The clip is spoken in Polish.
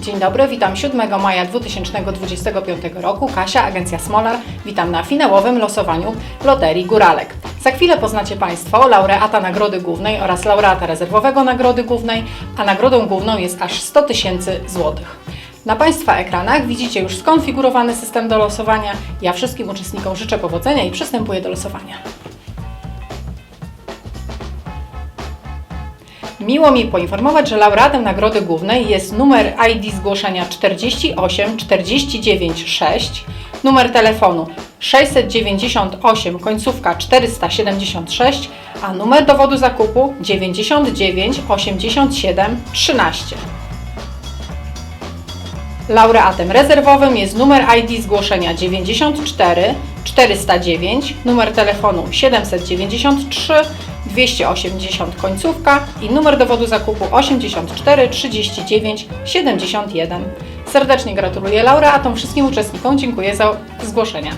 Dzień dobry, witam 7 maja 2025 roku. Kasia, agencja Smolar. Witam na finałowym losowaniu Loterii Góralek. Za chwilę poznacie Państwo laureata Nagrody Głównej oraz laureata rezerwowego Nagrody Głównej, a nagrodą główną jest aż 100 tysięcy złotych. Na Państwa ekranach widzicie już skonfigurowany system do losowania. Ja wszystkim uczestnikom życzę powodzenia i przystępuję do losowania. Miło mi poinformować, że laureatem nagrody głównej jest numer ID zgłoszenia 48 49 6, numer telefonu 698 końcówka 476, a numer dowodu zakupu 99 87 13. Laureatem rezerwowym jest numer ID zgłoszenia 94 409, numer telefonu 793 280 końcówka i numer dowodu zakupu 84 39 71. Serdecznie gratuluję laureatom, wszystkim uczestnikom dziękuję za zgłoszenia.